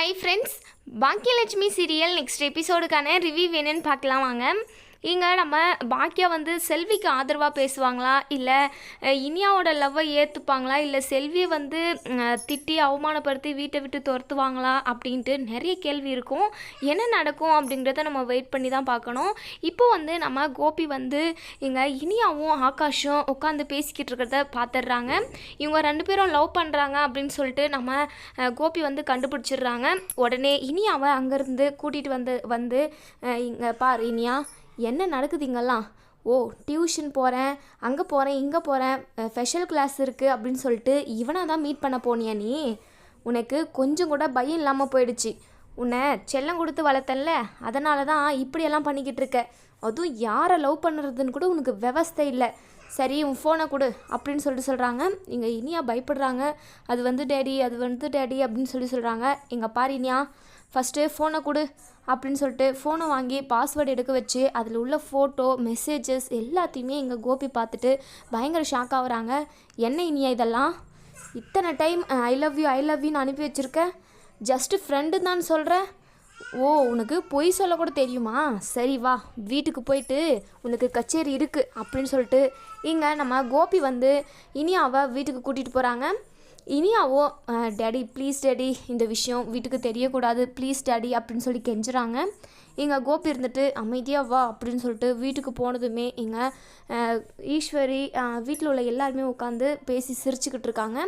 Hi friends Baakiyalakshmi serial next எபிசோடுக்கான review வேணும்னு பார்க்கலாம் வாங்க. இங்கே நம்ம பாக்கியா வந்து செல்விக்கு ஆதரவாக பேசுவாங்களா? இல்லை இனியாவோட லவ்வை ஏற்றுப்பாங்களா இல்லை செல்வியை வந்து திட்டி அவமானப்படுத்தி வீட்டை விட்டு துரத்துவாங்களா? அப்படின்ட்டு நிறைய கேள்வி இருக்கும். என்ன நடக்கும் அப்படிங்கிறத நம்ம வெயிட் பண்ணி தான் பார்க்கணும். இப்போ வந்து நம்ம கோபி வந்து இங்கே இனியாவும் ஆகாஷும் உட்காந்து பேசிக்கிட்டு இருக்கிறத பார்த்துடுறாங்க இவங்க ரெண்டு பேரும் லவ் பண்ணுறாங்க அப்படின்னு சொல்லிட்டு நம்ம கோபி வந்து கண்டுபிடிச்சிடுறாங்க. உடனே இனியாவை அங்கேருந்து கூட்டிகிட்டு வந்து வந்து இங்கே பார் இனியா என்ன நடக்குது இங்கெல்லாம் ஓ டியூஷன் போகிறேன் அங்கே போகிறேன் இங்கே போகிறேன் ஸ்பெஷல் கிளாஸ் இருக்குது அப்படின்னு சொல்லிட்டு இவனை தான் மீட் பண்ண போனியா நீ? உனக்கு கொஞ்சம் கூட பயம் இல்லாமல் போயிடுச்சு. உன்னை செல்லம் கொடுத்து வளர்த்தல அதனால தான் இப்படியெல்லாம் பண்ணிக்கிட்டு இருக்க. அதுவும் யாரை லவ் பண்ணுறதுன்னு கூட உனக்கு விவஸ்தை இல்லை. சரி உன் ஃபோனை கொடு அப்படின்னு சொல்லிட்டு சொல்கிறாங்க இங்கே இனியா பயப்படுறாங்க. அது வந்து டேடி அது வந்து டேடி அப்படின்னு சொல்லி சொல்கிறாங்க எங்கள் பாரு இனியா ஃபஸ்ட்டு ஃபோனை கொடு அப்படின்னு சொல்லிட்டு ஃபோனை வாங்கி பாஸ்வேர்டு எடுக்க வச்சு அதில் உள்ள ஃபோட்டோ மெசேஜஸ் எல்லாத்தையுமே எங்கள் கோபி பார்த்துட்டு பயங்கர ஷாக் ஆகுறாங்க. என்ன இனியா இதெல்லாம்? இத்தனை time I love you I love யூன்னு அனுப்பி வச்சுருக்கேன் ஜஸ்ட்டு ஃப்ரெண்டு தான் சொல்கிற ஓ உனக்கு பொய் சொல்ல கூட தெரியுமா? சரி வா வீட்டுக்கு போயிட்டு உனக்கு கச்சேரி இருக்குது அப்படின்னு சொல்லிட்டு இங்கே நம்ம கோபி வந்து இனியாவை வீட்டுக்கு கூட்டிகிட்டு போகிறாங்க இனியாவோ டேடி ப்ளீஸ் டேடி இந்த விஷயம் வீட்டுக்கு தெரியக்கூடாது. ப்ளீஸ் டேடி அப்படின்னு சொல்லி கெஞ்சுறாங்க. எங்கள் கோபி இருந்துட்டு அமைதியாக வா அப்படின்னு சொல்லிட்டு வீட்டுக்கு போனதுமே இங்கே ஈஸ்வரி வீட்டில் உள்ள எல்லாருமே உட்காந்து பேசி சிரிச்சுக்கிட்டு இருக்காங்க.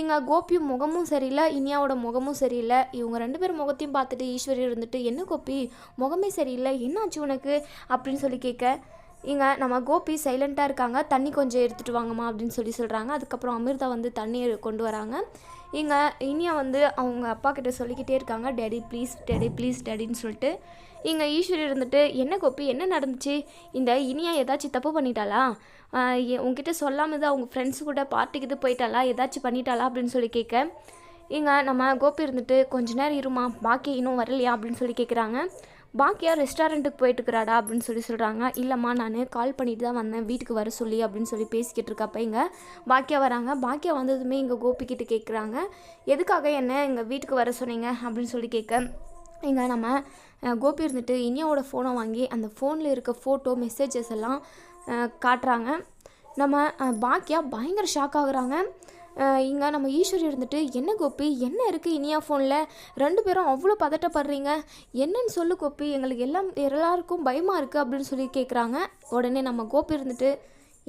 எங்கள் கோபி முகமும் சரியில்லை இனியாவோட முகமும் சரியில்லை. இவங்க ரெண்டு பேரும் முகத்தையும் பார்த்துட்டு ஈஸ்வரி இருந்துட்டு என்ன கோபி? முகமே சரியில்லை. என்னாச்சு உனக்கு? அப்படின்னு சொல்லி கேட்க இங்கே நம்ம கோபி சைலண்ட்டாக இருக்காங்க. தண்ணி கொஞ்சம் எடுத்துகிட்டு வாங்கம்மா அப்படின்னு சொல்லி சொல்கிறாங்க அதுக்கப்புறம் அமிர்தா வந்து தண்ணி கொண்டு வராங்க. இங்கே இனியா வந்து அவங்க அப்பா கிட்ட சொல்லிக்கிட்டே இருக்காங்க. டேடி ப்ளீஸ் டேடி ப்ளீஸ் டேடின்னு சொல்லிட்டு. இங்கே ஈஸ்வரி இருந்துட்டு என்ன கோபி என்ன நடந்துச்சு? இந்த இனியா ஏதாச்சும் தப்பு பண்ணிட்டாளா? உங்ககிட்ட சொல்லாமல் தான் அவங்க ஃப்ரெண்ட்ஸ் கூட பார்ட்டிக்கு இது போயிட்டாளா? ஏதாச்சும் பண்ணிட்டாளா? அப்படின்னு சொல்லி கேட்க. இங்கே நம்ம கோபி இருந்துட்டு கொஞ்ச நேரம் இருமா பாக்கி இன்னும் வரலையா? அப்படின்னு சொல்லி கேட்குறாங்க பாக்கியா ரெஸ்டாரண்ட்டுக்கு போயிட்டுருக்குறாடா அப்படின்னு சொல்லி சொல்கிறாங்க இல்லைம்மா நான் கால் பண்ணிட்டு தான் வந்தேன். வீட்டுக்கு வர சொல்லி அப்படின்னு சொல்லி பேசிக்கிட்டு இருக்கப்ப இங்கே பாக்கியா வராங்க. பாக்கியா வந்ததுமே இங்கே கோபிக்கிட்ட கேட்குறாங்க எதுக்காக என்ன எங்கள் வீட்டுக்கு வர சொன்னீங்க அப்படின்னு சொல்லி கேட்க இங்கே நம்ம கோபி இருந்துட்டு இனியாவோட ஃபோனை வாங்கி அந்த ஃபோனில் இருக்க ஃபோட்டோ மெசேஜஸ் எல்லாம் காட்டுறாங்க. நம்ம பாக்கியா பயங்கர ஷாக் ஆகுறாங்க. இங்கே நம்ம ஈஸ்வரி இருந்துட்டு என்ன கோபி? என்ன இருக்குது இனியா ஃபோனில் ரெண்டு பேரும் அவ்வளோ பதட்டப்படுறீங்க. என்னன்னு சொல்லு கோபி. எங்களுக்கு எல்லாம் எல்லாருக்கும் பயமாக இருக்குது அப்படின்னு சொல்லி கேட்குறாங்க உடனே நம்ம கோபி இருந்துட்டு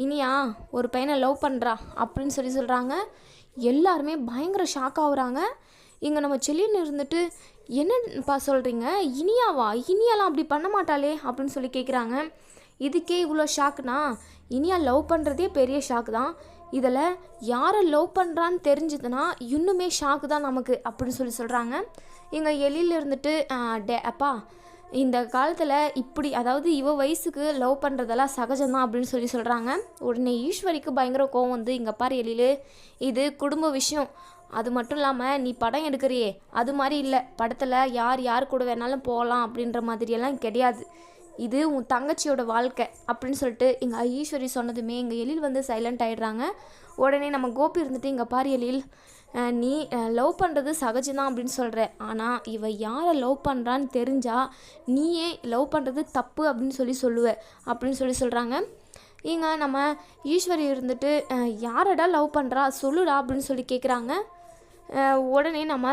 இனியா ஒரு பையனை லவ் பண்ணுறா அப்படின்னு சொல்லி சொல்கிறாங்க எல்லாருமே பயங்கர ஷாக் ஆகுறாங்க. இங்கே நம்ம செல்லின்னு இருந்துட்டு என்னப்பா சொல்கிறீங்க இனியாவா? இனியாலாம் அப்படி பண்ண மாட்டாளே அப்படின்னு சொல்லி கேட்குறாங்க இதுக்கே இவ்வளோ ஷாக்னா இனியா லவ் பண்ணுறதே பெரிய ஷாக் தான். இதில் யாரை லவ் பண்ணுறான்னு தெரிஞ்சதுன்னா இன்னுமே ஷாக்கு தான் நமக்கு அப்படின்னு சொல்லி சொல்கிறாங்க. எங்கள் எலியில் இருந்துட்டு டே அப்பா இந்த காலத்தில் இப்படி அதாவது இவ வயசுக்கு லவ் பண்ணுறதெல்லாம் சகஜம்தான் அப்படின்னு சொல்லி சொல்கிறாங்க. உடனே ஈஸ்வரிக்கு பயங்கர கோவம் வந்து இங்கே பாரு எழிலு இது குடும்ப விஷயம். அது மட்டும் இல்லாமல் நீ படம் எடுக்கிறியே. அது மாதிரி இல்லை. படத்தில் யார் யார் கூட வேணாலும் போகலாம் அப்படின்ற மாதிரியெல்லாம் கிடையாது. இது உன் தங்கச்சியோட வாழ்க்கை அப்படின்னு சொல்லிட்டு எங்கள் ஈஸ்வரி சொன்னதுமே எங்கள் எழில் வந்து சைலண்ட் ஆகிடுறாங்க உடனே நம்ம கோபி இருந்துட்டு இங்கே பாரு எழில் நீ லவ் பண்ணுறது சகஜம்தான் அப்படின்னு சொல்கிற ஆனால் இவ யாரை லவ் பண்ணுறான்னு தெரிஞ்சால் நீயே லவ் பண்ணுறது தப்பு அப்படின்னு சொல்லி சொல்லுவ அப்படின்னு சொல்லி சொல்கிறாங்க இங்கே நம்ம ஈஸ்வரி இருந்துட்டு யாரடா லவ் பண்ணுறா சொல்லுடா அப்படின்னு சொல்லி கேட்குறாங்க உடனே நம்ம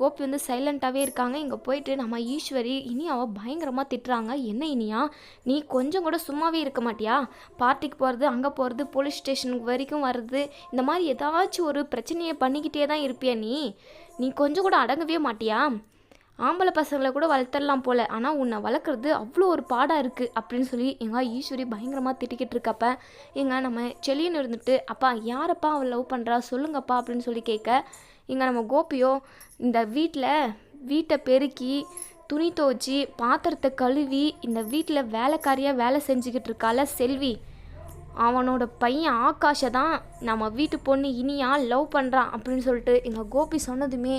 கோபி வந்து சைலண்ட்டாகவே இருக்காங்க. இங்கே போயிட்டு நம்ம ஈஸ்வரி இனியாவை பயங்கரமாக திட்டுறாங்க. என்ன இனியா? நீ கொஞ்சம் கூட சும்மாவே இருக்க மாட்டியா? பார்ட்டிக்கு போகிறது அங்கே போகிறது போலீஸ் ஸ்டேஷனுக்கு வரைக்கும் வர்றது இந்த மாதிரி ஏதாச்சும் ஒரு பிரச்சனையை பண்ணிக்கிட்டே தான் இருப்பியா நீ? நீ கொஞ்சம் கூட அடங்கவே மாட்டியா? ஆம்பளை பசங்களை கூட வளர்த்தரலாம் போல. ஆனால் உன்னை வளர்க்குறது அவ்வளோ ஒரு பாடாக இருக்குது அப்படின்னு சொல்லி எங்கள் ஈஸ்வரி பயங்கரமாக திட்டிக்கிட்டு இருக்கப்ப எங்க நம்ம செல்லின்னு இருந்துட்டு அப்பா யாரப்பா அவள் லவ் பண்ணுறா சொல்லுங்கப்பா. அப்படின்னு சொல்லி கேட்க இங்கே நம்ம கோபியோ இந்த வீட்டில் வீட்டை பெருக்கி துணி துவச்சி பாத்திரத்தை கழுவி இந்த வீட்டில் வேலைக்காரியாக வேலை செஞ்சுக்கிட்டு இருக்கால செல்வி. அவனோட பையன் ஆகாஷை தான் நம்ம வீட்டு பொண்ணு இனியா லவ் பண்ணுறான் அப்படின்னு சொல்லிட்டு எங்கள் கோபி சொன்னதுமே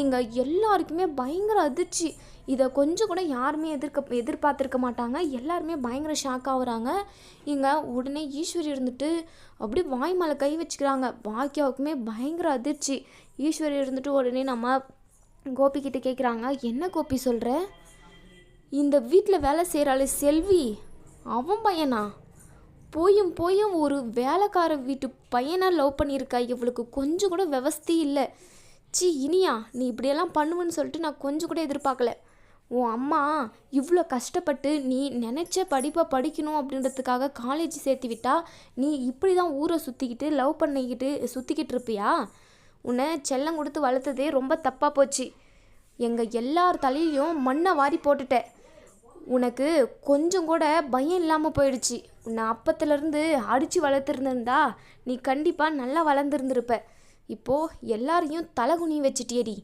இங்கே எல்லாருக்குமே பயங்கர அதிர்ச்சி. இதை கொஞ்சம் கூட யாருமே எதிர்க்க எதிர்பார்த்துருக்க மாட்டாங்க. எல்லாருமே பயங்கர ஷாக் ஆகுறாங்க இங்கே உடனே ஈஸ்வரி இருந்துட்டு அப்படியே வாய் மேலே கை வச்சுக்கிறாங்க. பாக்கியாவுக்குமே பயங்கர அதிர்ச்சி. ஈஸ்வரி இருந்துட்டு உடனே நம்ம கோபிக்கிட்ட கேட்குறாங்க என்ன கோபி சொல்கிற இந்த வீட்டில் வேலை செய்கிறாள் செல்வி. அவன் பையனா? போயும் போயும் ஒரு வேலைக்கார வீட்டு பையனை லவ் பண்ணியிருக்கா. இவளுக்கு கொஞ்சம் கூட விவஸ்தி இல்லை. சி இனியா நீ இப்படியெல்லாம் பண்ணுவேன்னு சொல்லிட்டு நான் கொஞ்சம் கூட எதிர்பார்க்கல. உன் அம்மா இவ்வளோ கஷ்டப்பட்டு நீ நினச்ச படிப்பை படிக்கணும் அப்படின்றதுக்காக காலேஜ் சேர்த்து விட்டா நீ இப்படி தான் ஊரை சுற்றிக்கிட்டு லவ் பண்ணிக்கிட்டு சுற்றிக்கிட்டு இருப்பியா? உன்னை செல்லம் கொடுத்து வளர்த்ததே ரொம்ப தப்பாக போச்சு. எங்கள் எல்லார் தலையிலையும் மண்ணை வாரி போட்டுட்டேன் உனக்கு கொஞ்சம் கூட பயம் இல்லாமல் போயிடுச்சு. உன்னை அப்பத்துலேருந்து அடித்து வளர்த்துருந்திருந்தா நீ கண்டிப்பாக நல்லா வளர்ந்துருந்துருப்ப. இப்போது எல்லாரையும் தலகுனி வச்சிட்டியடி.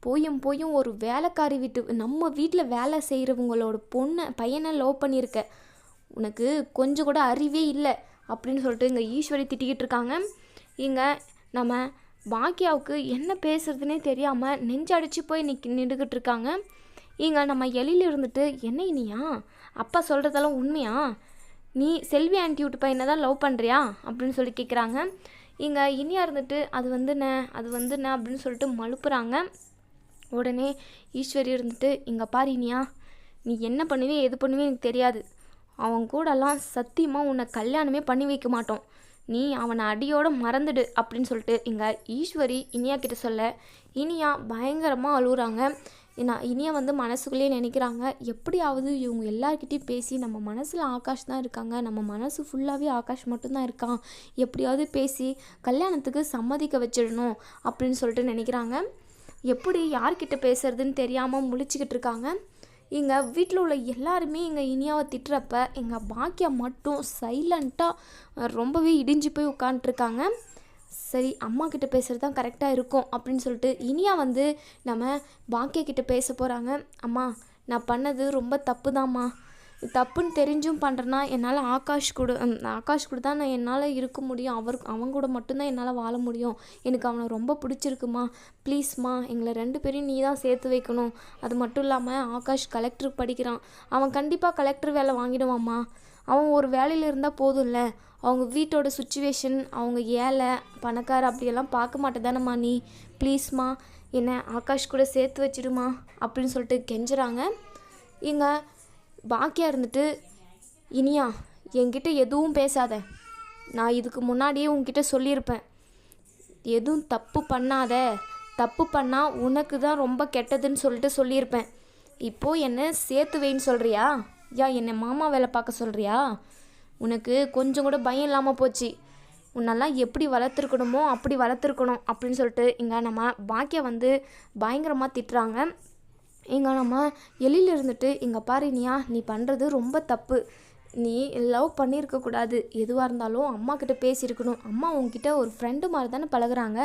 போயும் போயும் ஒரு வேலைக்காரி வீட்டு நம்ம வீட்டில் வேலை செய்கிறவங்களோட பொண்ணை பையனை லவ் பண்ணியிருக்க. உனக்கு கொஞ்சம் கூட அறிவே இல்லை அப்படின்னு சொல்லிட்டு இங்கே ஈஸ்வரி திட்டிக்கிட்டு இருக்காங்க. இங்கே நம்ம பாக்கியாவுக்கு என்ன பேசுறதுனே தெரியாமல் நெஞ்சடிச்சு போய் நிக் நின்றுக்கிட்டு இருக்காங்க. இங்கே நம்ம எலியில் இருந்துட்டு என்ன இனியா? அப்பா சொல்கிறதெல்லாம் உண்மையா? நீ செல்வி ஆன்டியூட் பையனை தான் லவ் பண்ணுறியா அப்படின்னு சொல்லி கேட்குறாங்க இங்கே இனியா இருந்துட்டு அது வந்துண்ணே அது வந்துண்ணே அப்படின்னு சொல்லிட்டு மழுப்புறாங்க உடனே ஈஸ்வரி இருந்துட்டு இங்கே பாரு இனியா நீ என்ன பண்ணுவே எது பண்ணுவே எனக்கு தெரியாது. அவன் கூடலாம் சத்தியமாக உன்னை கல்யாணமே பண்ணி வைக்க மாட்டோம். நீ அவனை அடியோடு மறந்துடு அப்படின்னு சொல்லிட்டு இங்கே ஈஸ்வரி இனியா கிட்ட சொல்ல இனியா பயங்கரமாக அழுகுறாங்க நான் இனியா வந்து மனசுக்குள்ளேயே நினைக்கிறாங்க. எப்படியாவது இவங்க எல்லாருக்கிட்டையும் பேசி நம்ம மனசில் ஆகாஷ் தான் இருக்காங்க. நம்ம மனசு ஃபுல்லாகவே ஆகாஷ் மட்டும்தான் இருக்கான். எப்படியாவது பேசி கல்யாணத்துக்கு சம்மதிக்க வச்சிடணும் அப்படின்னு சொல்லிட்டு நினைக்கிறாங்க. எப்படி யார்கிட்ட பேசுறதுன்னு தெரியாமல் முழிச்சுக்கிட்டு இருக்காங்க. இங்கே வீட்டில் உள்ள எல்லாருமே எங்கள் இனியாவை திட்டுறப்ப எங்கள் பாக்கியா மட்டும் சைலண்ட்டாக ரொம்பவே இடிஞ்சு போய் உட்காந்துட்ருக்காங்க சரி அம்மா கிட்ட பேசுகிறது தான் கரெக்டாக இருக்கும் அப்படின்னு சொல்லிட்டு இனியா வந்து நம்ம பாக்கியா கிட்ட பேச போகிறாங்க அம்மா நான் பண்ணது ரொம்ப தப்பு தாம்மா தப்புன்னு தெரிஞ்சும் பண்ணுறேன்னா என்னால் ஆகாஷ் கூட ஆகாஷ் கூட தான் நான் என்னால் இருக்க முடியும். அவர் அவன் கூட மட்டும்தான் என்னால் வாழ முடியும். எனக்கு அவனை ரொம்ப பிடிச்சிருக்குமா. ப்ளீஸ்மா எங்களை ரெண்டு பேரையும் நீ தான் சேர்த்து வைக்கணும். அது மட்டும் இல்லாமல் ஆகாஷ் கலெக்டருக்கு படிக்கிறான். அவன் கண்டிப்பாக கலெக்டர் வேலை வாங்கிடுவாம்மா அவன் ஒரு வேலையில் இருந்தால் போதும்ல. அவங்க வீட்டோட சுச்சுவேஷன் அவங்க ஏழை பணக்கார அப்படியெல்லாம் பார்க்க மாட்டேதானம்மா நீ? ப்ளீஸ்மா என்ன ஆகாஷ் கூட சேர்த்து வச்சிடுமா அப்படின்னு சொல்லிட்டு கெஞ்சுறாங்க. இங்கே பாக்கியா இருந்துட்டு இனியா என்கிட்ட எதுவும் பேசாத. நான் இதுக்கு முன்னாடியே உங்ககிட்ட சொல்லியிருப்பேன். எதுவும் தப்பு பண்ணாத. தப்பு பண்ணால் உனக்கு தான் ரொம்ப கெட்டதுன்னு சொல்லிட்டு சொல்லியிருப்பேன். இப்போது என்ன சேர்த்து வைன்னு சொல்கிறியா யா என்னை மாமா வேலை பார்க்க சொல்கிறியா உனக்கு கொஞ்சம் கூட பயம் இல்லாமல் போச்சு. உன்னெல்லாம் எப்படி வளர்த்துருக்கணுமோ அப்படி வளர்த்துருக்கணும் அப்படின்னு சொல்லிட்டு இங்கே நம்ம பாக்கியா வந்து பயங்கரமாக திட்டுறாங்க. இங்கே நம்ம எலியில் இருந்துட்டு இங்கே பாரு இனியா நீ பண்ணுறது ரொம்ப தப்பு. நீ லவ் பண்ணியிருக்கக்கூடாது எதுவாக இருந்தாலும் அம்மா கிட்ட பேசியிருக்கணும். அம்மா உங்ககிட்ட ஒரு ஃப்ரெண்டு மாதிரி தானே பழகுறாங்க.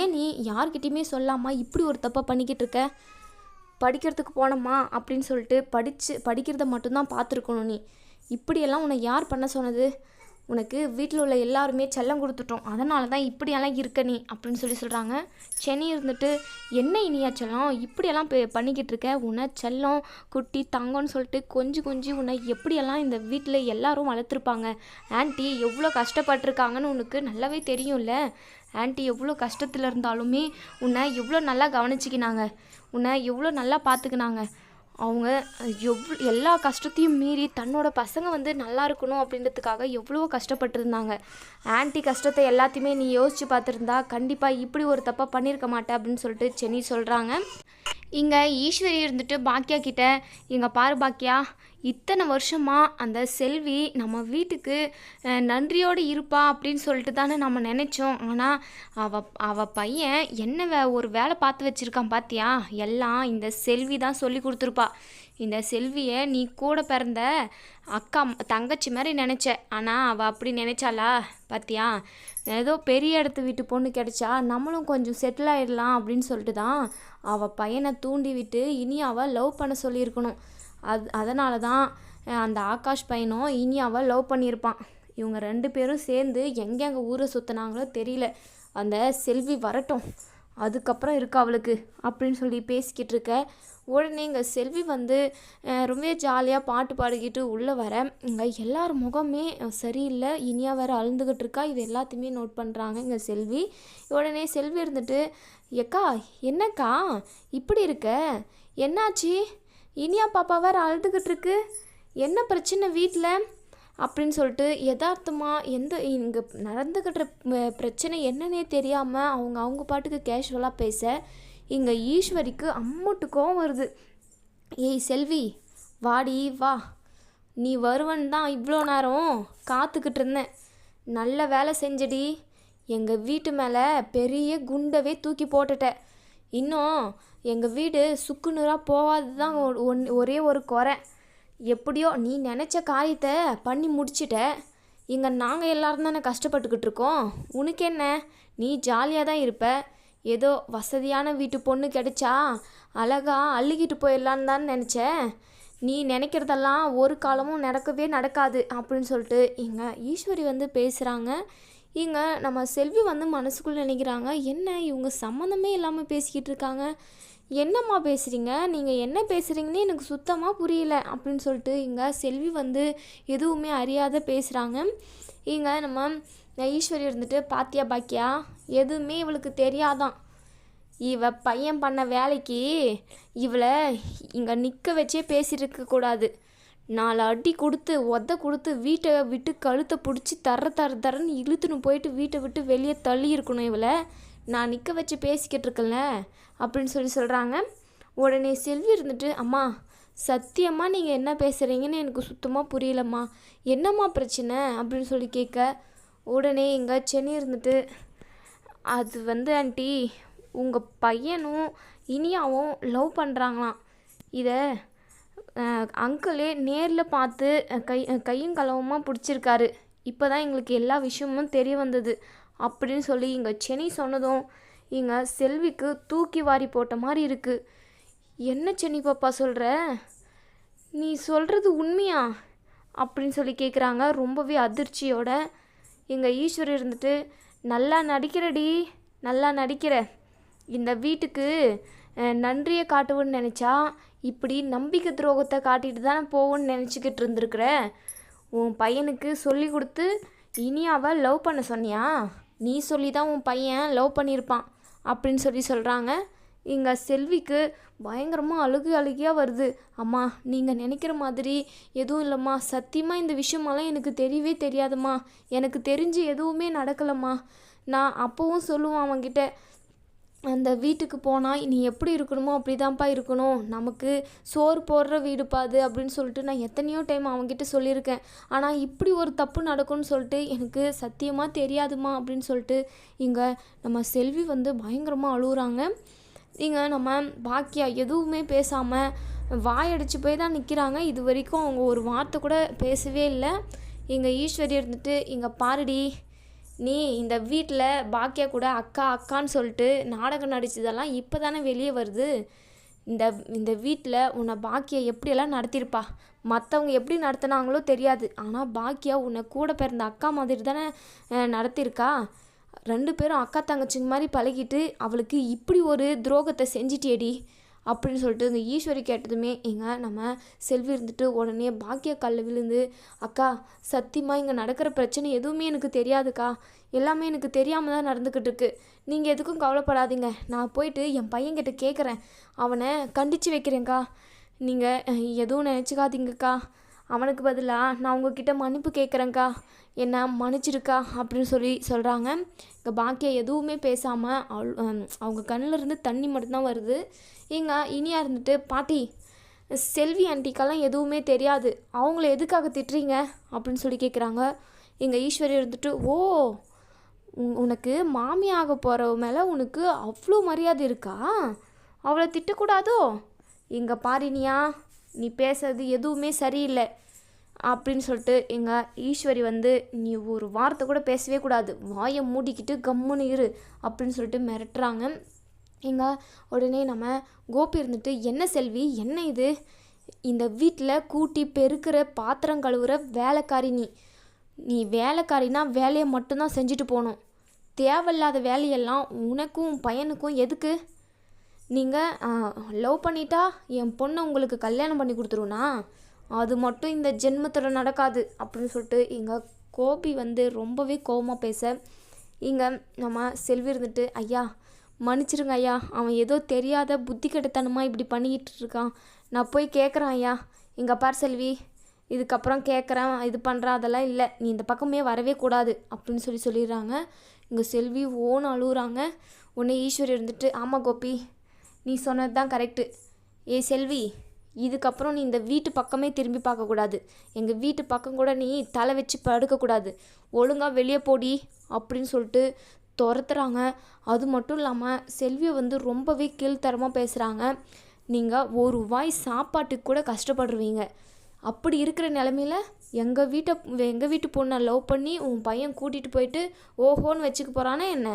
ஏன் நீ யார்கிட்டையுமே சொல்லாமல் இப்படி ஒரு தப்பை பண்ணிக்கிட்டு இருக்க? படிக்கிறதுக்கு போனோமா அப்படின்னு சொல்லிட்டு படித்து படிக்கிறத மட்டும்தான் பார்த்துருக்கணும் நீ. இப்படியெல்லாம் உன்னை யார் பண்ண சொன்னது? உனக்கு வீட்டில் உள்ள எல்லாருமே செல்லம் கொடுத்துட்டோம். அதனால தான் இப்படியெல்லாம் இருக்க நீ அப்படின்னு சொல்லி சொல்கிறாங்க சென்னை இருந்துட்டு என்ன இனியா செல்லம்? இப்படியெல்லாம் பே- பண்ணிக்கிட்டு இருக்க? உன்னை செல்லம் குட்டி தங்கம்னு சொல்லிட்டு கொஞ்சம் கொஞ்சி உன்னை எப்படியெல்லாம் இந்த வீட்டில் எல்லாரும் வளர்த்துருப்பாங்க? ஆன்ட்டி எவ்வளோ கஷ்டப்பட்டிருக்காங்கன்னு உனக்கு நல்லாவே தெரியும்ல? ஆன்ட்டி எவ்வளோ கஷ்டத்தில் இருந்தாலுமே உன்னை எவ்வளோ நல்லா கவனிச்சிக்கினாங்க. உன்னை எவ்வளோ நல்லா பார்த்துக்கினாங்க. அவங்க எவ் எல்லா கஷ்டத்தையும் மீறி தன்னோட பசங்க வந்து நல்லா இருக்கணும் அப்படின்றதுக்காக எவ்வளோ கஷ்டப்பட்டிருந்தாங்க. ஆன்ட்டி கஷ்டத்தை எல்லாத்தையுமே நீ யோசித்து பார்த்துருந்தா கண்டிப்பாக இப்படி ஒரு தப்பாக பண்ணியிருக்க மாட்டேன் அப்படின்னு சொல்லிட்டு சென்னி சொல்கிறாங்க இங்கே ஈஸ்வரி இருந்துட்டு பாக்கியா கிட்ட இங்கே பாரு பாக்கியா இத்தனை வருஷமாக அந்த செல்வி நம்ம வீட்டுக்கு நன்றியோடு இருப்பா அப்படின்னு சொல்லிட்டு தானே நம்ம நினச்சோம். ஆனால் அவ அவ பையன் என்ன வே ஒரு வேலை பார்த்து வச்சுருக்கான் பார்த்தியா எல்லாம் இந்த செல்வி தான் சொல்லி கொடுத்துருப்பா. இந்த செல்வியை நீ கூட பிறந்த அக்கா தங்கச்சி மாதிரி நினச்ச. ஆனால் அவள் அப்படி நினைச்சாளா? பார்த்தியா ஏதோ பெரிய இடத்து வீட்டு பொண்ணு கிடைச்சா நம்மளும் கொஞ்சம் செட்டில் ஆயிடலாம் அப்படின்னு சொல்லிட்டு தான் அவள் பையனை தூண்டி விட்டு இனி அவள் லவ் பண்ண சொல்லியிருக்கணும். அது அதனால தான் அந்த ஆகாஷ் பையனும் இனி அவள் லவ் பண்ணியிருப்பான். இவங்க ரெண்டு பேரும் சேர்ந்து எங்கெங்கே ஊரை சுற்றினாங்களோ தெரியல. அந்த செல்வி வரட்டும். அதுக்கப்புறம் இருக்கா அவளுக்கு அப்படின்னு சொல்லி பேசிக்கிட்டு இருக்க உடனே இங்கே செல்வி வந்து ரொம்ப ரொம்பவே ஜாலியாக பாட்டு பாடிக்கிட்டு உள்ளே வர. இங்கே எல்லார் முகமே சரியில்லை. இனியா வேறு அழுந்துகிட்டு இருக்கா. இது எல்லாத்தையுமே நோட் பண்ணுறாங்க இங்கே செல்வி. உடனே செல்வி இருந்துட்டு ஏக்கா என்னக்கா? இப்படி இருக்க? என்னாச்சு? இனியா பாப்பா வேறு அழுதுகிட்டு இருக்கு. என்ன பிரச்சனை வீட்டில் அப்படின்னு சொல்லிட்டு யதார்த்தமாக எந்த இங்கே நடந்துக்கிட்ட பிரச்சனை என்னன்னே தெரியாமல் அவங்க அவங்க பாட்டுக்கு கேஷுவலாக பேச. இங்கே ஈஸ்வரிக்கு அம்மட்டு கோவம் வருது. ஏய் செல்வி வாடி வா. நீ வருவன் தான் இவ்வளோ நேரம் காத்துக்கிட்டு இருந்தேன். நல்ல வேலை செஞ்சடி. எங்கள் வீட்டு மேலே பெரிய குண்டவே தூக்கி போட்டுட்ட. இன்னும் எங்கள் வீடு சுக்குநூறாக போகாது தான் ஒன் ஒரே ஒரு குறை. எப்படியோ நீ நினச்ச காரியத்தை பண்ணி முடிச்சிட்ட. இங்கே நாங்கள் எல்லோரும் தானே கஷ்டப்பட்டுக்கிட்டு இருக்கோம். உனக்கு என்ன? நீ ஜாலியாக தான் இருப்ப. ஏதோ வசதியான வீட்டு பொண்ணு கிடைச்சா அழகா அள்ளிக்கிட்டு போயிடலான்னு தான் நினச்சேன். நீ நினைக்கிறதெல்லாம் ஒரு காலமும் நடக்கவே நடக்காது அப்படின்னு சொல்லிட்டு இங்கே ஈஸ்வரி வந்து பேசுகிறாங்க இங்கே நம்ம செல்வி வந்து மனசுக்குள்ளே நினைக்கிறாங்க என்ன இவங்க சம்மந்தமே இல்லாமல் பேசிக்கிட்டு இருக்காங்க? என்னம்மா பேசுகிறீங்க நீங்கள் என்ன பேசுகிறீங்கன்னு எனக்கு சுத்தமாக புரியல அப்படின்னு சொல்லிட்டு இங்கே செல்வி வந்து எதுவுமே அறியாத பேசுகிறாங்க இங்கே நம்ம ஈஸ்வரி இருந்துட்டு பாத்தியா பாக்கியா? எதுவுமே இவளுக்கு தெரியாதான். இவ பையன் பண்ண வேலைக்கு இவளை இங்கே நிற்க வச்சே பேசிட்டு கூடாது. நாலு அடி கொடுத்து ஒத்த கொடுத்து வீட்டை விட்டு கழுத்தை பிடிச்சி தர தர தரன்னு இழுத்துன்னு போயிட்டு வீட்டை விட்டு வெளியே தள்ளி இருக்கணும் இவளை. நான் நிற்க வச்சு பேசிக்கிட்டு இருக்கேன்ல அப்படின்னு சொல்லி சொல்கிறாங்க உடனே செல்வி இருந்துட்டு அம்மா சத்தியமாக நீங்கள் என்ன பேசுகிறீங்கன்னு எனக்கு சுத்தமாக புரியலம்மா. என்னம்மா பிரச்சனை? அப்படின்னு சொல்லி கேட்க உடனே எங்கள் சென்னி இருந்துட்டு அது வந்து ஆண்டி உங்கள் பையனும் இனியாவும் லவ் பண்ணுறாங்களாம் இதை அங்கிளே நேரில் பார்த்து கை கையும் களவுமாக பிடிச்சிருக்காரு. இப்போ தான் எங்களுக்கு எல்லா விஷயமும் தெரிய வந்தது. அப்படின்னு சொல்லி இங்கே செனி சொன்னதும் இங்கே செல்விக்கு தூக்கி வாரி போட்ட மாதிரி இருக்குது என்ன சென்னி பாப்பா சொல்கிற நீ சொல்கிறது உண்மையா? அப்படின்னு சொல்லி கேட்குறாங்க ரொம்பவே அதிர்ச்சியோட எங்கள் ஈஸ்வர் இருந்துட்டு நல்லா நடிக்கிறடி நல்லா நடிக்கிற. இந்த வீட்டுக்கு நன்றியை காட்டுவோன்னு நினச்சா இப்படி நம்பிக்கை துரோகத்தை காட்டிட்டு தானே போவோன்னு நினச்சிக்கிட்டு இருந்திருக்கிற? உன் பையனுக்கு சொல்லி கொடுத்து இனி அவள் லவ் பண்ண சொன்னியா? நீ சொல்லி தான் உன் பையன் லவ் பண்ணியிருப்பான் அப்படின்னு சொல்லி சொல்கிறாங்க இங்கே செல்விக்கு பயங்கரமாக அழுகு அழுகியாக வருது. அம்மா நீங்கள் நினைக்கிற மாதிரி எதுவும் இல்லைம்மா. சத்தியமாக இந்த விஷயமெல்லாம் எனக்கு தெரியவே தெரியாதும்மா. எனக்கு தெரிஞ்சு எதுவுமே நடக்கலம்மா. நான் அப்போவும் சொல்லுவேன் அவன்கிட்ட அந்த வீட்டுக்கு போனால் நீ எப்படி இருக்கணுமோ அப்படி தான்ப்பா இருக்கணும். நமக்கு சோறு போடுற வீடுப்பா அது அப்படின்னு சொல்லிட்டு நான் எத்தனையோ டைம் அவங்ககிட்ட சொல்லியிருக்கேன். ஆனால் இப்படி ஒரு தப்பு நடக்கும்னு சொல்லிட்டு எனக்கு சத்தியமாக தெரியாதுமா அப்படின்னு சொல்லிட்டு இங்கே நம்ம செல்வி வந்து பயங்கரமாக அழுகுறாங்க. இங்கே நம்ம பாக்கியா எதுவுமே பேசாமல் வாயடிச்சு போய் தான் நிற்கிறாங்க இது வரைக்கும் அவங்க ஒரு வார்த்தை கூட பேசவே இல்லை. இங்கே ஈஸ்வரி இருந்துட்டு இங்கே பாருடி நீ இந்த வீட்டில் பாக்கியா கூட அக்கா அக்கான்னு சொல்லிட்டு நாடகம் நடிச்சதெல்லாம் இப்போ தானே வெளியே வருது. இந்த இந்த வீட்டில் உன்னை பாக்கியா எப்படியெல்லாம் நடத்தியிருப்பா? மற்றவங்க எப்படி நடத்துனாங்களோ தெரியாது. ஆனால் பாக்கியா உன்னை கூட பிறந்த அக்கா மாதிரி தானே நடத்தியிருக்கா? ரெண்டு பேரும் அக்கா தங்கச்சிங்க மாதிரி பழகிட்டு அவளுக்கு இப்படி ஒரு துரோகத்தை செஞ்சிட்டேடி அப்படின்னு சொல்லிட்டு இந்த ஈஸ்வரி கேட்டதுமே இங்கே நம்ம செல்வி இருந்துட்டு உடனே பாக்கிய கல்ல விழுந்து அக்கா சத்தியமாக இங்கே நடக்கிற பிரச்சனை எதுவுமே எனக்கு தெரியாதுக்கா. எல்லாமே எனக்கு தெரியாமல் தான் நடந்துக்கிட்டு இருக்கு. நீங்கள் எதுக்கும் கவலைப்படாதீங்க. நான் போயிட்டு என் பையன்கிட்ட கேட்குறேன் அவனை கண்டித்து வைக்கிறேன்க்கா. நீங்கள் எதுவும் நினச்சிக்காதீங்கக்கா. அவனுக்கு பதிலாக நான் உங்ககிட்ட மன்னிப்பு கேட்குறேன்க்கா என்ன மன்னிச்சிருக்கா அப்படின்னு சொல்லி சொல்கிறாங்க இங்கே பாக்கியா எதுவுமே பேசாமல் அவள் அவங்க கண்ணிலிருந்து தண்ணி மட்டும்தான் வருது. ஏங்க இனியாக இருந்துட்டு பாட்டி செல்வி ஆண்டிக்கெல்லாம் எதுவுமே தெரியாது. அவங்கள எதுக்காக திட்டுறீங்க? அப்படின்னு சொல்லி கேட்குறாங்க எங்கள் ஈஸ்வரி இருந்துட்டு ஓ உன்- உனக்கு மாமியாக போகிறவ மேலே உனக்கு அவ்வளோ மரியாதை இருக்கா? அவளை திட்டக்கூடாதோ? இங்கே பாரினியா நீ பேசுறது எதுவுமே சரியில்லை அப்படின்னு சொல்லிட்டு எங்கள் ஈஸ்வரி வந்து நீ ஒரு வார்த்தை கூட பேசவே கூடாது. வாயை மூடிக்கிட்டு கம்முன்னு இரு அப்படின்னு சொல்லிட்டு மிரட்டுறாங்க. எங்கள் உடனே நம்ம கோபி இருந்துட்டு என்ன செல்வி என்ன இது? இந்த வீட்டில் கூட்டி பெருக்கிற பாத்திரம் கழுவுற வேலைக்காரி நீ. நீ வேலைக்காரினா வேலையை மட்டும்தான் செஞ்சுட்டு போகணும். தேவையில்லாத வேலையெல்லாம் உனக்கும் பையனுக்கும் எதுக்கு? நீங்கள் லவ் பண்ணிட்டா என் பொண்ணை உங்களுக்கு கல்யாணம் பண்ணி கொடுத்துருவனா அது மட்டும் இந்த ஜென்மத்தில் நடக்காது அப்படின்னு சொல்லிட்டு எங்கள் கோபி வந்து ரொம்பவே கோவமாக பேச இங்கே நம்ம செல்வி இருந்துட்டு ஐயா மன்னிச்சிருங்க ஐயா அவன் ஏதோ தெரியாத புத்தி கெட்டத்தனமாக இப்படி பண்ணிக்கிட்டு இருக்கான். நான் போய் கேட்குறேன் ஐயா. இங்கே பார் செல்வி இதுக்கப்புறம் கேட்குறேன் இது பண்ணுறான் அதெல்லாம் இல்லை. நீ இந்த பக்கமே வரவே கூடாது. அப்படின்னு சொல்லி சொல்லிடுறாங்க. இங்கே செல்வி ஓன்னு அழுகுறாங்க உடனே ஈஸ்வரி இருந்துட்டு ஆமாம் கோபி நீ சொன்னது தான் கரெக்டு ஏ செல்வி இதுக்கப்புறம் நீ இந்த வீட்டு பக்கமே திரும்பி பார்க்கக்கூடாது. எங்கள் வீட்டு பக்கம் கூட நீ தலை வச்சு படுக்கக்கூடாது. ஒழுங்காக வெளியே போடி அப்படின்னு சொல்லிட்டு துரத்துறாங்க. அது மட்டும் இல்லாமல் செல்வியை வந்து ரொம்பவே கீழ்த்தரமாக பேசுகிறாங்க நீங்கள் ஒரு வாய் சாப்பாட்டுக்கு கூட கஷ்டப்படுவீங்க. அப்படி இருக்கிற நிலமையில எங்கள் வீட்டை எங்கள் வீட்டு பொண்ணை லவ் பண்ணி உன் பையன் கூட்டிகிட்டு போயிட்டு ஓஹோன்னு வச்சுக்க போகிறானே என்ன?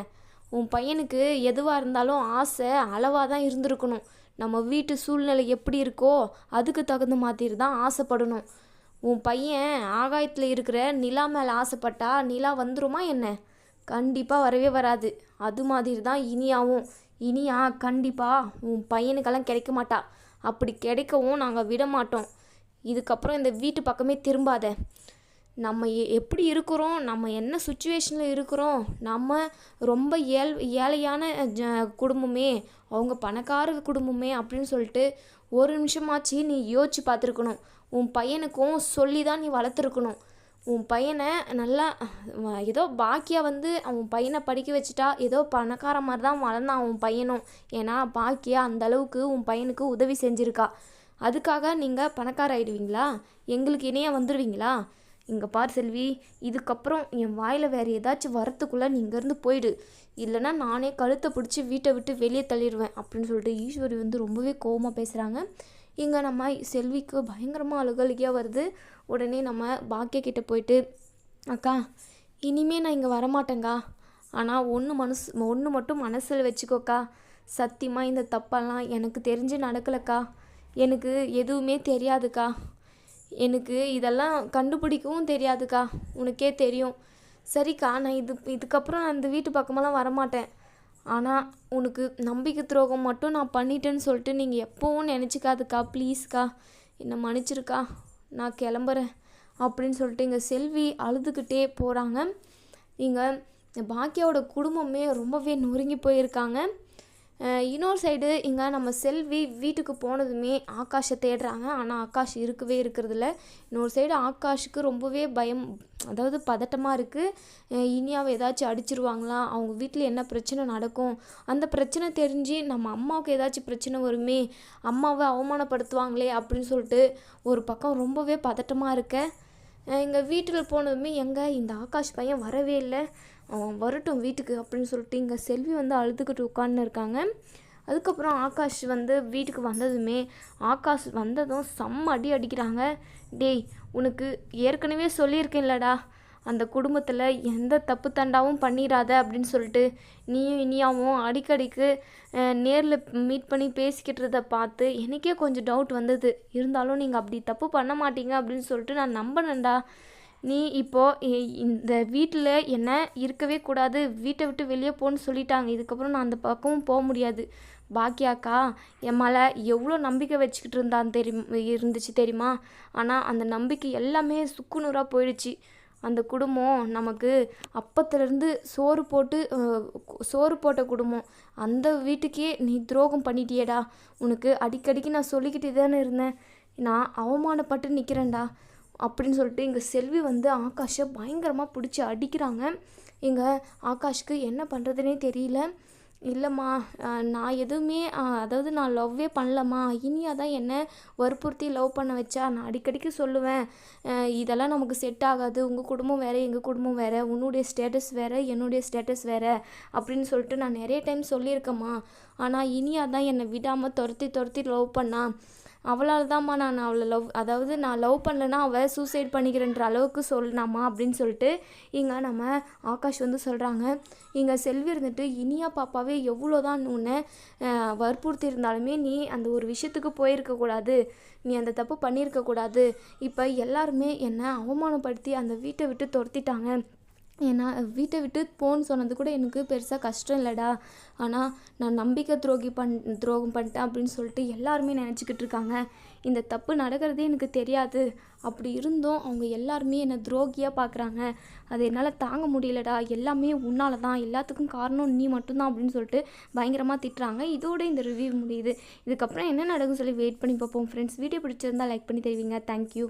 உன் பையனுக்கு எதுவாக இருந்தாலும் ஆசை அளவாக தான் இருந்திருக்கணும். நம்ம வீட்டு சூழ்நிலை எப்படி இருக்கோ அதுக்கு தகுந்த மாதிரி தான் ஆசைப்படணும். உன் பையன் ஆகாயத்தில் இருக்கிற நிலா மேலே ஆசைப்பட்டா நிலா வந்துருமா என்ன? கண்டிப்பாக வரவே வராது. அது மாதிரி தான் இனியாவும். இனியா கண்டிப்பாக உன் பையனுக்கெல்லாம் கிடைக்க மாட்டா. அப்படி கிடைக்கவும் நாங்கள் விட மாட்டோம் இதுக்கப்புறம் இந்த வீட்டு பக்கமே திரும்பாத. நம்ம எ- எப்படி இருக்கிறோம்? நம்ம என்ன சுச்சுவேஷனில் இருக்கிறோம்? நம்ம ரொம்ப ஏழ் ஏழையான ஜ குடும்பமே அவங்க பணக்கார குடும்பமே அப்படின்னு சொல்லிட்டு ஒரு நிமிஷமாச்சு நீ யோசிச்சு பார்த்துருக்கணும். உன் பையனுக்கும் சொல்லி தான் நீ வளர்த்துருக்கணும். உன் பையனை நல்லா ஏதோ பாக்கியா வந்து அவன் பையனை படிக்க வச்சுட்டா ஏதோ பணக்கார மாதிரி தான் வளர்ந்தான் உன் பையனும். ஏன்னா பாக்கியா அந்த அளவுக்கு உன் பையனுக்கு உதவி செஞ்சுருக்கா. அதுக்காக நீங்கள் பணக்கார ஆயிடுவீங்களா? எங்களுக்கு இணையாக வந்துடுவீங்களா இங்கே பார் செல்வி இதுக்கப்புறம் என் வாயில் வேறு ஏதாச்சும் வரத்துக்குள்ளே நீ இங்கேருந்து போயிடு. இல்லைன்னா நானே கழுத்தை பிடிச்சி வீட்டை விட்டு வெளியே தள்ளிடுவேன் அப்படின்னு சொல்லிட்டு ஈஸ்வரி வந்து ரொம்பவே கோவமாக பேசுகிறாங்க இங்கே நம்ம செல்விக்கு பயங்கரமாக அழுகழுகியாக வருது. உடனே நம்ம பாக்கிய கிட்ட போயிட்டு அக்கா இனிமே நான் இங்கே வரமாட்டேங்க்கா ஆனால் ஒன்று மனசு ஒன்று மட்டும் மனசில் வச்சுக்கோக்கா. சத்தியமாக இந்த தப்பெல்லாம் எனக்கு தெரிஞ்சு நடக்கலக்கா. எனக்கு எதுவுமே தெரியாதுக்கா. எனக்கு இதெல்லாம் கண்டுபிடிக்கவும் தெரியாதுக்கா. உனக்கே தெரியும். சரிக்கா நான் இது இதுக்கப்புறம் நான் இந்த வீட்டு பக்கமெல்லாம் வரமாட்டேன். ஆனால் உனக்கு நம்பிக்கை துரோகம் மட்டும் நான் பண்ணிட்டேன்னு சொல்லிட்டு நீங்கள் எப்போவும் நினச்சிக்காதுக்கா ப்ளீஸ்க்கா. என்னை மன்னிச்சிருக்கா. நான் கிளம்புறேன் அப்படின்னு சொல்லிட்டு இங்கே செல்வி அழுதுகிட்டே போகிறாங்க இங்கே பாக்கியாவோட குடும்பமே ரொம்பவே நொறுங்கி போயிருக்காங்க. இன்னொரு சைடு இங்கே நம்ம செல்வி வீட்டுக்கு போனதுமே ஆகாஷை தேடுறாங்க. ஆனால் ஆகாஷ் இருக்கவே இருக்கிறதில்ல. இன்னொரு சைடு ஆகாஷுக்கு ரொம்பவே பயம் அதாவது பதட்டமாக இருக்குது இனியாவை ஏதாச்சும் அடிச்சிருவாங்களா? அவங்க வீட்டில் என்ன பிரச்சனை நடக்கும்? அந்த பிரச்சனை தெரிஞ்சு நம்ம அம்மாவுக்கு ஏதாச்சும் பிரச்சனை வருமே அம்மாவை அவமானப்படுத்துவாங்களே அப்படின்னு சொல்லிட்டு ஒரு பக்கம் ரொம்பவே பதட்டமாக இருக்க. எங்கள் வீட்டில் போனதுமே எங்கே? இந்த ஆகாஷ் பையன் வரவே இல்லை. அவன் வரட்டும் வீட்டுக்கு அப்படின்னு சொல்லிட்டு இங்கே செல்வி வந்து அழுதுகிட்டு உட்காந்து இருக்காங்க அதுக்கப்புறம் ஆகாஷ் வந்து வீட்டுக்கு வந்ததுமே ஆகாஷ் வந்ததும் செம்ம அடி அடிக்கிறாங்க. டேய் உனக்கு ஏற்கனவே சொல்லியிருக்கேன்லடா அந்த குடும்பத்தில் எந்த தப்பு தண்டாவும் பண்ணிடாத அப்படின்னு சொல்லிட்டு நீயும் இனியாவும் அடிக்கடிக்கு நேரில் மீட் பண்ணி பேசிக்கிட்டதை பார்த்து எனக்கே கொஞ்சம் டவுட் வந்தது. இருந்தாலும் நீங்கள் அப்படி தப்பு பண்ண மாட்டீங்க அப்படின்னு சொல்லிட்டு நான் நம்பினேன்டா. நீ இப்போ இந்த வீட்டில் என்ன இருக்கவே கூடாது. வீட்டை விட்டு வெளியே போன்னு சொல்லிட்டாங்க. இதுக்கப்புறம் நான் அந்த பக்கமும் போக முடியாது. பாக்கியாக்கா என் மேலே எவ்வளோ நம்பிக்கை வச்சுக்கிட்டு இருந்தான் தெரியும் இருந்துச்சு தெரியுமா? ஆனால் அந்த நம்பிக்கை எல்லாமே சுக்குநூறாக போயிடுச்சு. அந்த குடும்பம் நமக்கு அப்பத்துலேருந்து சோறு போட்டு சோறு போட்ட குடும்பம். அந்த வீட்டுக்கே நீ துரோகம் பண்ணிட்டியேடா. உனக்கு அடிக்கடிக்கு நான் சொல்லிக்கிட்டே தானே இருந்தேன். நான் அவமானப்பட்டு நிற்கிறேன்டா அப்படின்னு சொல்லிட்டு இங்கே செல்வி வந்து ஆகாஷை பயங்கரமாக பிடிச்சி அடிக்கிறாங்க. இங்கே ஆகாஷ்க்கு என்ன பண்ணுறதுனே தெரியல. இல்லைம்மா நான் எதுவுமே அதாவது நான் லவ்வே பண்ணலம்மா. இனியா தான் என்ன வற்புறுத்தி லவ் பண்ண வச்சா நான் அடிக்கடிக்கு சொல்லுவேன். இதெல்லாம் நமக்கு செட் ஆகாது. உங்கள் குடும்பம் வேறு எங்கள் குடும்பம் வேறு. உன்னுடைய ஸ்டேட்டஸ் வேறு என்னுடைய ஸ்டேட்டஸ் வேறு அப்படின்னு சொல்லிட்டு நான் நிறைய டைம் சொல்லியிருக்கேம்மா. ஆனால் இனியா தான் என்னை விடாமல் துரத்தி துரத்தி லவ் பண்ணால் அவளால் தான்மா நான் அவளை லவ் அதாவது நான் லவ் பண்ணலன்னா அவள் சூசைட் பண்ணிக்கிறேன்ற அளவுக்கு சொல்லலாமா அப்படின்னு சொல்லிட்டு இங்கே நம்ம ஆகாஷ் வந்து சொல்கிறாங்க இங்கே செல்வி இருந்துட்டு இனியா பாப்பாவே எவ்வளோ தான் உன்னை வற்புறுத்தி இருந்தாலுமே நீ அந்த ஒரு விஷயத்துக்கு போயிருக்கக்கூடாது நீ அந்த தப்பு பண்ணியிருக்கக்கூடாது இப்போ எல்லாருமே என்னை அவமானப்படுத்தி அந்த வீட்டை விட்டு துரத்திட்டாங்க. ஏன்னா வீட்டை விட்டு போன்னு சொன்னது கூட எனக்கு பெருசாக கஷ்டம் இல்லைடா. ஆனால் நான் நம்பிக்கை துரோகி பண் துரோகம் பண்ணிட்டேன் அப்படின்னு சொல்லிட்டு எல்லாருமே நினச்சிக்கிட்டு இருக்காங்க. இந்த தப்பு நடக்கிறதே எனக்கு தெரியாது. அப்படி இருந்தும் அவங்க எல்லாருமே என்னை துரோகியாக பார்க்குறாங்க அது என்னால் தாங்க முடியலடா. எல்லாமே உன்னால தான் எல்லாத்துக்கும் காரணம் நீ மட்டும்தான் அப்படின்னு சொல்லிட்டு பயங்கரமாக திட்டுறாங்க. இதோட இந்த ரிவ்யூ முடியுது. இதுக்கப்புறம் என்ன நடக்கும் சொல்லி வெயிட் பண்ணி பார்ப்போம் ஃப்ரெண்ட்ஸ் வீடியோ பிடிச்சிருந்தா லைக் பண்ணி தருவீங்க. தேங்க்யூ